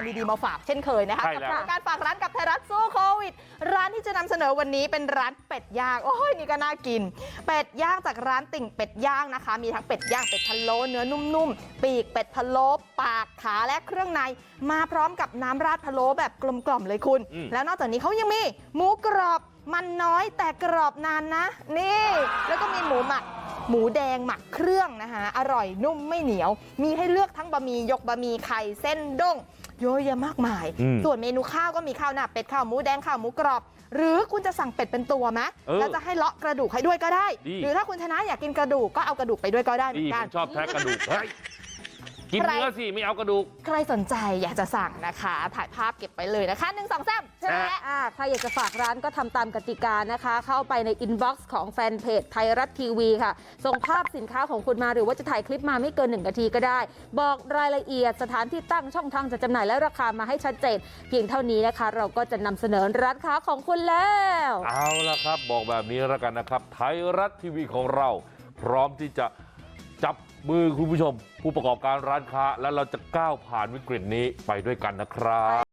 การดีๆมาฝากเช่นเคยนะคะใช่กับแล้วการฝากร้านกับไทยรัฐสู้โควิด ร้านที่จะนำเสนอวันนี้เป็นร้านเป็ดย่างโอ้ยนี่ก็น่ากิน เป็ดย่างจากร้านติ่งเป็ดย่างนะคะ มีทั้งเป็ดย่างเป็ดพะโล้เนื้อนุ่มๆปีกเป็ดพะโล้ปากขาและเครื่องใน มาพร้อมกับน้ำราดพะโล้แบบกลมๆเลยคุณอืมแล้วนอกจากนี้เขายังมีหมูกรอบมันน้อยแต่กรอบนานนะ นี่ แล้วก็มีหมูหมักหมูแดงหมักเครื่องนะคะอร่อยนุ่มไม่เหนียว มีให้เลือกทั้งบะหมี่ยกบะหมี่ไข่เส้นด้ง เยอะแยะมากมายอืมส่วนเมนูข้าวก็มีข้าวหน้าเป็ดข้าวหมูแดงข้าวหมูกรอบ หรือคุณจะสั่งเป็ดเป็นตัวไหมเออแล้วจะให้เลาะกระดูกให้ด้วยก็ได้ดีหรือถ้าคุณชนะอยากกินกระดูกก็เอากระดูกไปด้วยก็ได้เหมืดีอนผกันมชอบแท้กระดูกเฮ้ย กินใครเนื้อสิไม่เอากระดูก ใครสนใจอยากจะสั่งนะคะ ถ่ายภาพเก็บไปเลยนะคะหนึ่งสองสามใช่ไหมแชะอ่าใครอยากจะฝากร้านก็ทำตามกติกานะคะ เข้าไปในอินบ็อกซ์ของแฟนเพจไทยรัฐทีวีค่ะ ส่งภาพสินค้าของคุณมาหรือว่าจะถ่ายคลิปมาไม่เกิน1นาทีก็ได้ บอกรายละเอียดสถานที่ตั้งช่องทางจะจำหน่ายและราคามาให้ชัดเจน เพียงเท่านี้นะคะ เราก็จะนำเสนอร้านค้าของคุณแล้ว เอาละครับ บอกแบบนี้แล้วกันนะครับ ไทยรัฐทีวีของเรา พร้อมที่จะ จับมือคุณผู้ชมผู้ประกอบการร้านค้าแล้วเราจะก้าวผ่านวิกฤตนี้ไปด้วยกันนะครับ